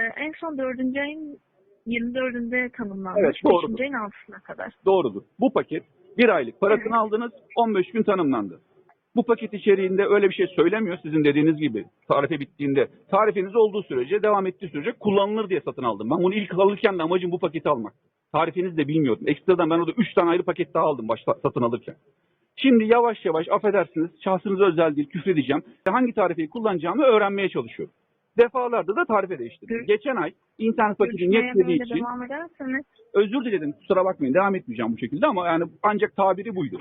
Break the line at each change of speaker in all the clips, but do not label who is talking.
Ee, en son 4. ayın 24'ünde tanımlanmış.
Evet, doğrudur.
5. ayın 6'sına kadar.
Doğrudur. Bu paket bir aylık parasını aldınız 15 gün tanımlandı. Bu paket içeriğinde öyle bir şey söylemiyor sizin dediğiniz gibi tarife bittiğinde. Tarifeniz olduğu sürece devam ettiği sürece kullanılır diye satın aldım. Ben bunu ilk alırken de amacım bu paketi almak. Tarifenizi de bilmiyordum. Ekstradan ben orada 3 tane ayrı paket daha aldım başta satın alırken. Şimdi yavaş yavaş affedersiniz şahsınıza özel değil küfredeceğim. Hangi tarifeyi kullanacağımı öğrenmeye çalışıyorum. Defalarda da tarife değiştirdim. Geçen ay internet paketim yetmediği için
devam ederseniz
özür diledim kusura bakmayın devam etmeyeceğim bu şekilde ama yani ancak tabiri buydu.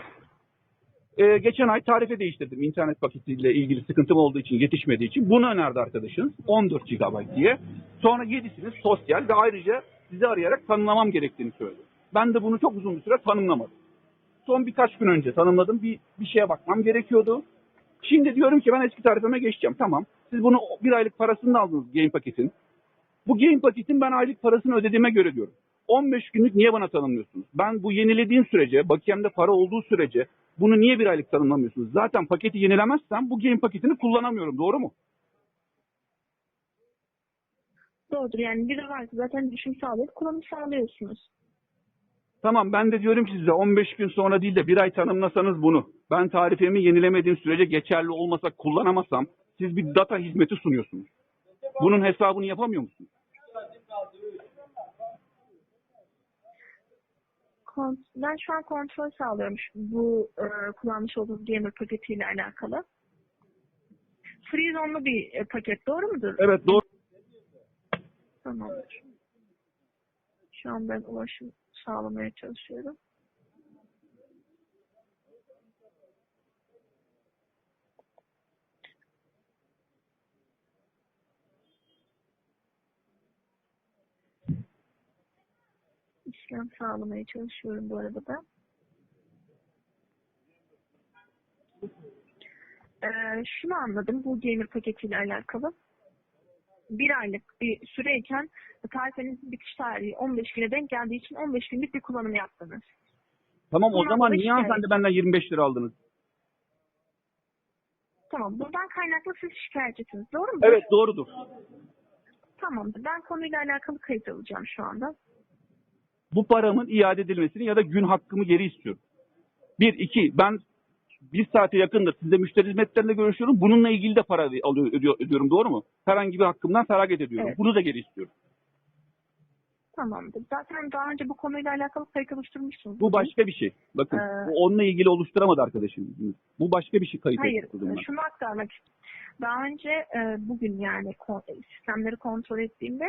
Ee, geçen ay tarife değiştirdim internet paketiyle ilgili sıkıntım olduğu için yetişmediği için. Bunu önerdi arkadaşınız 14 GB diye. Sonra 7'sini sosyal ve ayrıca sizi arayarak tanımlamam gerektiğini söyledi. Ben de bunu çok uzun bir süre tanımlamadım. Son birkaç gün önce tanımladım. Bir, bir şeye bakmam gerekiyordu. Şimdi diyorum ki ben eski tarifeme geçeceğim. Tamam. Siz bunu bir aylık parasını aldınız game paketin. Bu game paketin ben aylık parasını ödediğime göre diyorum. 15 günlük niye bana tanımlıyorsunuz? Ben bu yenilediğim sürece, bakiyemde para olduğu sürece bunu niye bir aylık tanımlamıyorsunuz? Zaten paketi yenilemezsem bu game paketini kullanamıyorum. Doğru mu?
doğrudur. Yani bir ay varsa zaten düşüm sağlayıp kullanım sağlıyorsunuz.
Tamam ben de diyorum ki size 15 gün sonra değil de bir ay tanımlasanız bunu. Ben tarifemi yenilemediğim sürece geçerli olmasa kullanamasam siz bir data hizmeti sunuyorsunuz. Bunun hesabını yapamıyor musunuz?
Ben şu an kontrol sağlıyorum bu e, kullanmış olduğum gamer paketiyle alakalı. Free zone'lu bir e, paket doğru mudur?
Evet doğru.
Tamamdır. Şu an ben ulaşım sağlamaya çalışıyorum. İşlem sağlamaya çalışıyorum bu arada da. Ee, şunu anladım bu gamer paketiyle alakalı. Bir aylık bir süreyken tarifenizin bitiş tarihi 15 güne denk geldiği için 15 günlük bir kullanım yaptınız.
Tamam o
Bundan
zaman niye hanımefendi benden 25 lira aldınız?
Tamam. Buradan kaynaklı siz şikayetçisiniz. Doğru mu?
Evet doğrudur.
Tamamdır. Ben konuyla alakalı kayıt alacağım şu anda.
Bu paramın iade edilmesini ya da gün hakkımı geri istiyorum. Bir, iki, ben bir saate yakındır sizde müşteri hizmetlerinde görüşüyorum. Bununla ilgili de para alıyor, ödüyor, ödüyorum doğru mu? Herhangi bir hakkımdan feragat ediyorum.
Evet.
Bunu da geri istiyorum.
Tamamdır. Zaten daha önce bu konuyla alakalı kayıt oluşturmuşsunuz.
Bu başka bir şey. Bakın
Ee,
bu onunla ilgili oluşturamadı arkadaşım. Bu başka bir şey kayıt
Hayır. Şunu aktarmak istiyorum. Daha önce e, bugün yani sistemleri kontrol ettiğimde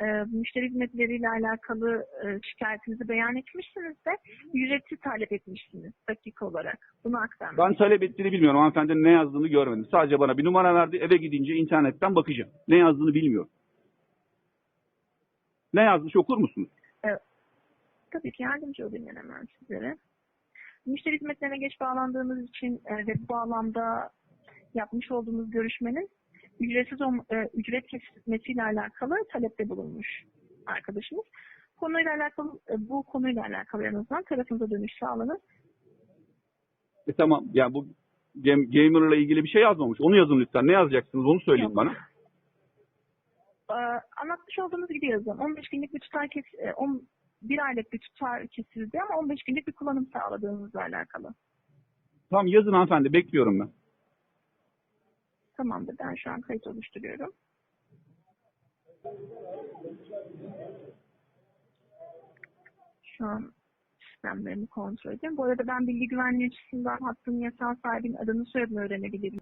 e, müşteri hizmetleriyle alakalı e, şikayetinizi beyan etmişsiniz de ücreti talep etmişsiniz dakika olarak. Bunu aktarmak
Ben talep ettiğini bilmiyorum. Hanımefendinin ne yazdığını görmedim. Sadece bana bir numara verdi. Eve gidince internetten bakacağım. Ne yazdığını bilmiyorum. Ne yazmış okur musunuz?
Tabii ki yardımcı olayım ben hemen sizlere. Müşteri hizmetlerine geç bağlandığınız için e, ve bu bağlamda yapmış olduğunuz görüşmenin ücretsiz e, ücret kesilmesiyle alakalı talepte bulunmuş arkadaşımız. Konuyla alakalı e, bu konuyla alakalı en azından tarafınıza dönüş sağlanır.
E tamam. Yani bu gam- gamer'la ilgili bir şey yazmamış. Onu yazın lütfen. Ne yazacaksınız onu söyleyin
Yok.
bana.
Ee, anlatmış olduğumuz gibi yazın. 15 günlük bir tutar kes, e, on, bir aylık bir tutar kesildi ama 15 günlük bir kullanım sağladığımızla alakalı.
Tamam yazın hanımefendi. Bekliyorum ben.
Tamamdır. Ben şu an kayıt oluşturuyorum. Şu an sistemlerimi kontrol ediyorum. Bu arada ben bilgi güvenliği açısından hattın yasal sahibinin adını soyadını öğrenebilirim.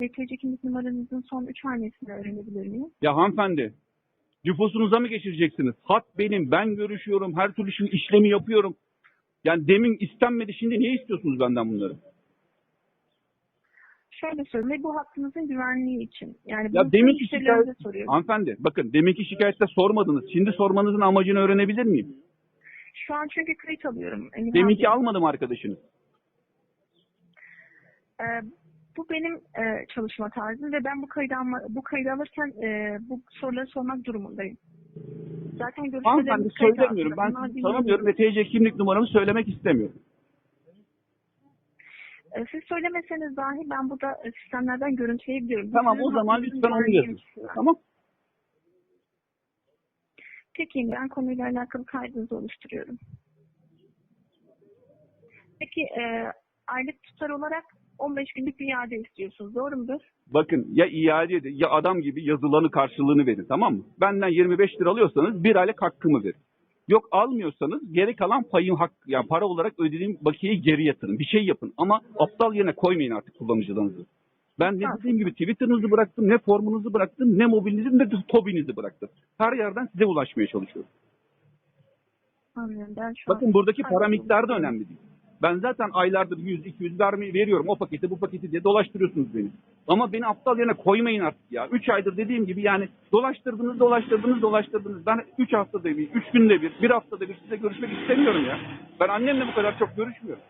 BTC kimlik numaranızın son 3 hanesini öğrenebilir miyim?
Ya hanımefendi. Nüfusunuza mı geçireceksiniz? Hat benim. Ben görüşüyorum. Her türlü işlemi yapıyorum. Yani demin istenmedi. Şimdi niye istiyorsunuz benden bunları?
Şöyle söyleyeyim bu hattınızın güvenliği için. Yani
Ya demin
tüm müşterilerimize soruyorum.
Hanımefendi bakın deminki şikayette sormadınız. Şimdi sormanızın amacını öğrenebilir miyim?
Şu an çünkü kayıt alıyorum. Emin
Deminki
abi.
almadım arkadaşınız.
Ee, bu benim e, çalışma tarzım ve ben bu kaydı alma, bu kaydı alırken e, bu soruları sormak durumundayım. Zaten görüşmelerimiz kayıt
söylemiyorum.
altında.
Ben tanımıyorum ve TC kimlik numaramı söylemek istemiyorum.
E, Siz söylemeseniz dahi ben burada e, sistemlerden görüntüleyebiliyorum.
Tamam
sizin
o zaman lütfen onu yazın. Tamam.
Peki ben konuyla alakalı kaydınızı oluşturuyorum. Peki e, aylık tutar olarak 15 günlük bir iade istiyorsunuz. Doğru mudur?
Bakın ya iade edin ya adam gibi yazılanı karşılığını verin tamam mı? Benden 25 lira alıyorsanız bir aylık hakkımı verin. Yok almıyorsanız geri kalan payın hak yani para olarak ödediğim bakiyeyi geri yatırın. Bir şey yapın ama aptal yerine koymayın artık kullanıcılarınızı. Ben ne dediğim gibi Twitter'ınızı bıraktım, ne formunuzu bıraktım, ne mobilinizi ne de tobinizi bıraktım. Her yerden size ulaşmaya çalışıyorum.
Anlıyorum. Ben şu
Bakın buradaki para miktarı da önemli değil. Ben zaten aylardır 100-200 vermeyi veriyorum o paketi bu paketi diye dolaştırıyorsunuz beni. Ama beni aptal yerine koymayın artık ya. 3 aydır dediğim gibi yani dolaştırdınız dolaştırdınız dolaştırdınız. Ben 3 haftada bir, 3 günde bir, 1 haftada bir size görüşmek istemiyorum ya. Ben annemle bu kadar çok görüşmüyorum.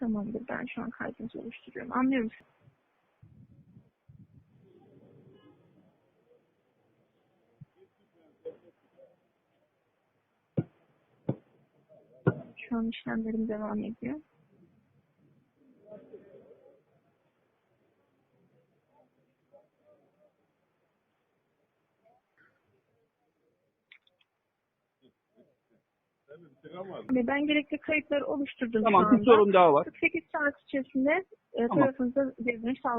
Tamamdır. Ben şu an kaydınızı oluşturuyorum. Anlıyorum. Şu an işlemlerim devam ediyor. Ben gerekli kayıtları oluşturdum şu
Tamam
anda.
bir sorun daha var.
48 saat içerisinde e,
Tamam.
tarafınıza dönüş sağlayacağım.